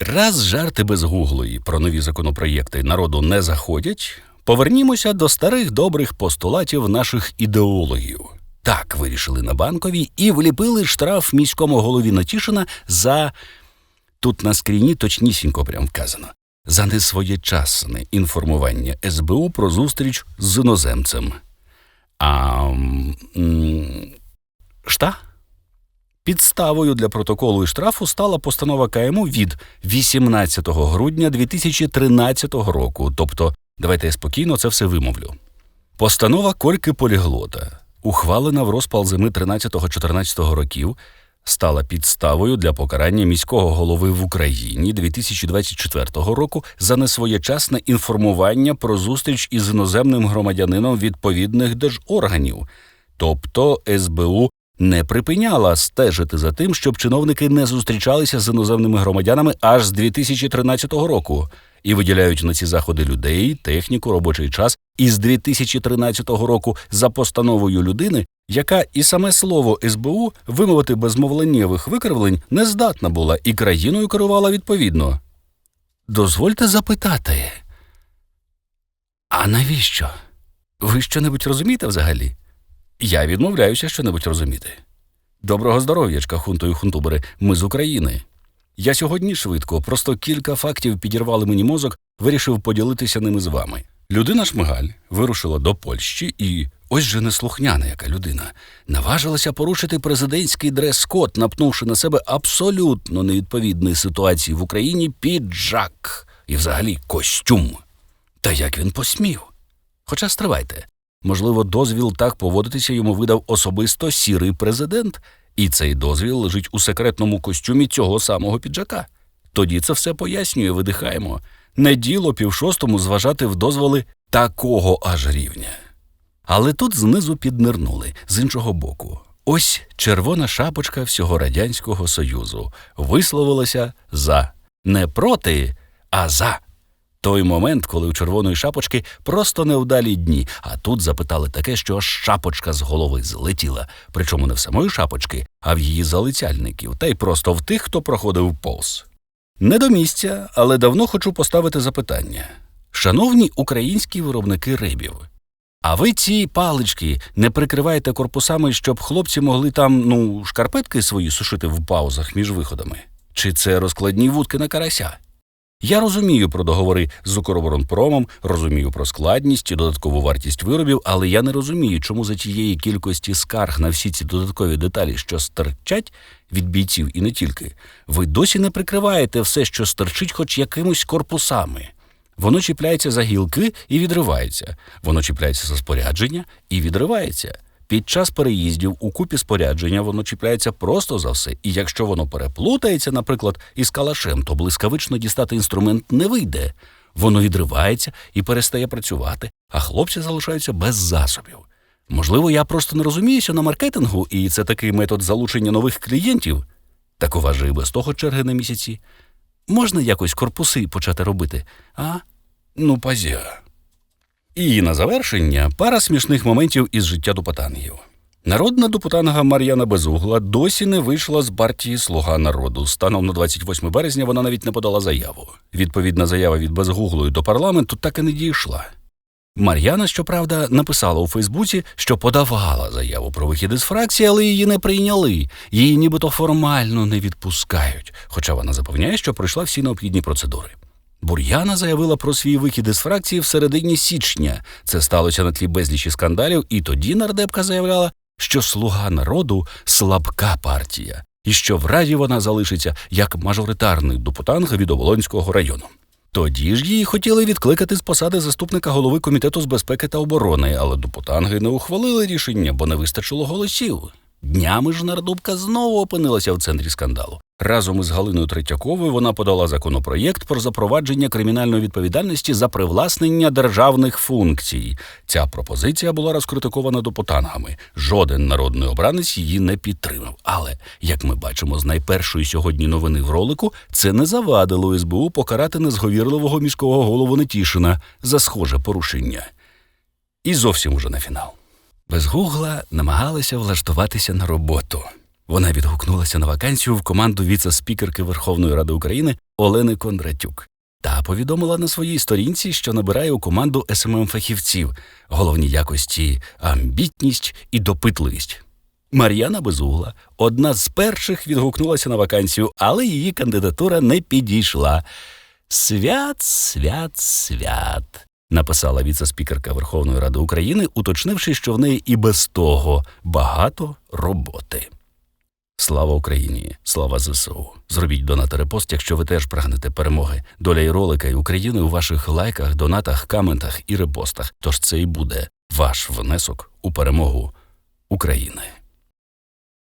Раз жарти без гуглої про нові законопроєкти народу не заходять, повернімося до старих добрих постулатів наших ідеологів. Так вирішили на банковій і вліпили штраф міському голові Натішина за тут на скріні точнісінько прям вказано за несвоєчасне інформування СБУ про зустріч з іноземцем. А шта? Підставою для протоколу і штрафу стала постанова КМУ від 18 грудня 2013 року. Тобто, давайте я спокійно це все вимовлю. Постанова Кольки Поліглота, ухвалена в розпал зими 13-14 років, стала підставою для покарання міського голови в Україні 2024 року за несвоєчасне інформування про зустріч із іноземним громадянином відповідних держорганів, тобто СБУ не припиняла стежити за тим, щоб чиновники не зустрічалися з іноземними громадянами аж з 2013 року і виділяють на ці заходи людей, техніку, робочий час із 2013 року за постановою людини, яка і саме слово СБУ вимовити без мовленнєвих викривлень не здатна була і країною керувала відповідно. Дозвольте запитати. А навіщо? Ви що-небудь розумієте взагалі? Я відмовляюся що-небудь розуміти. Доброго здоров'ячка, хунту і хунтубери, ми з України. Я сьогодні швидко, просто кілька фактів підірвали мені мозок, вирішив поділитися ними з вами. Людина Шмигаль вирушила до Польщі і, ось же неслухняна яка людина, наважилася порушити президентський дрес-код, напнувши на себе абсолютно невідповідної ситуації в Україні піджак і взагалі костюм. Та як він посмів? Хоча стривайте, можливо, дозвіл так поводитися йому видав особисто сірий президент, і цей дозвіл лежить у секретному костюмі цього самого піджака. Тоді це все пояснює, видихаємо. Не діло півшостому зважати в дозволи такого аж рівня. Але тут знизу піднирнули з іншого боку. Ось червона шапочка всього Радянського Союзу висловилася за не проти, а за. Той момент, коли у червоної шапочки просто невдалі дні, а тут запитали таке, що аж шапочка з голови злетіла, причому не в самої шапочки, а в її залицяльників, та й просто в тих, хто проходив повз. Не до місця, але давно хочу поставити запитання. Шановні українські виробники рибів, а ви ці палички не прикриваєте корпусами, щоб хлопці могли там, ну, шкарпетки свої сушити в паузах між виходами? Чи це розкладні вудки на карася? Я розумію про договори з Укроборонпромом, розумію про складність і додаткову вартість виробів, але я не розумію, чому за тієї кількості скарг на всі ці додаткові деталі, що стирчать від бійців і не тільки, ви досі не прикриваєте все, що стерчить, хоч якимось корпусами. Воно чіпляється за гілки і відривається, воно чіпляється за спорядження і відривається. Під час переїздів у купі спорядження воно чіпляється просто за все, і якщо воно переплутається, наприклад, із калашем, то блискавично дістати інструмент не вийде. Воно відривається і перестає працювати, а хлопці залишаються без засобів. Можливо, я просто не розуміюся на маркетингу, і це такий метод залучення нових клієнтів. Так у вас і без того черги на місяці. Можна якось корпуси почати робити, а? Ну, пазя. І на завершення пара смішних моментів із життя Дупотангів. Народна Дупотанга Мар'яна Безугла досі не вийшла з партії Слуга народу. Станом на 28 березня вона навіть не подала заяву. Відповідна заява від Безгуглої до парламенту так і не дійшла. Мар'яна, щоправда, написала у Фейсбуці, що подавала заяву про вихід із фракції, але її не прийняли. Її нібито формально не відпускають, хоча вона запевняє, що пройшла всі необхідні процедури. Бур'яна заявила про свій вихід із фракції в середині січня. Це сталося на тлі безлічі скандалів, і тоді нардепка заявляла, що слуга народу слабка партія, і що в раді вона залишиться як мажоритарний депутанг від Оболонського району. Тоді ж її хотіли відкликати з посади заступника голови комітету з безпеки та оборони, але депутанги не ухвалили рішення, бо не вистачило голосів. Днями ж нардубка знову опинилася в центрі скандалу. Разом із Галиною Третьяковою вона подала законопроєкт про запровадження кримінальної відповідальності за привласнення державних функцій. Ця пропозиція була розкритикована депутангами. Жоден народний обранець її не підтримав. Але, як ми бачимо з найпершої сьогодні новини в ролику, це не завадило СБУ покарати незговірливого міського голову Нетішина за схоже порушення. І зовсім уже на фінал. Без гугла намагалася влаштуватися на роботу. Вона відгукнулася на вакансію в команду віце-спікерки Верховної Ради України Олени Кондратюк та повідомила на своїй сторінці, що набирає у команду СММ фахівців головні якості амбітність і допитливість. Мар'яна Безугла одна з перших відгукнулася на вакансію, але її кандидатура не підійшла. Свят, свят, свят, написала віце-спікерка Верховної Ради України, уточнивши, що в неї і без того багато роботи. Слава Україні! Слава ЗСУ! Зробіть донат репост, якщо ви теж прагнете перемоги. Доля і ролика і України у ваших лайках, донатах, коментах і репостах. Тож це і буде ваш внесок у перемогу України.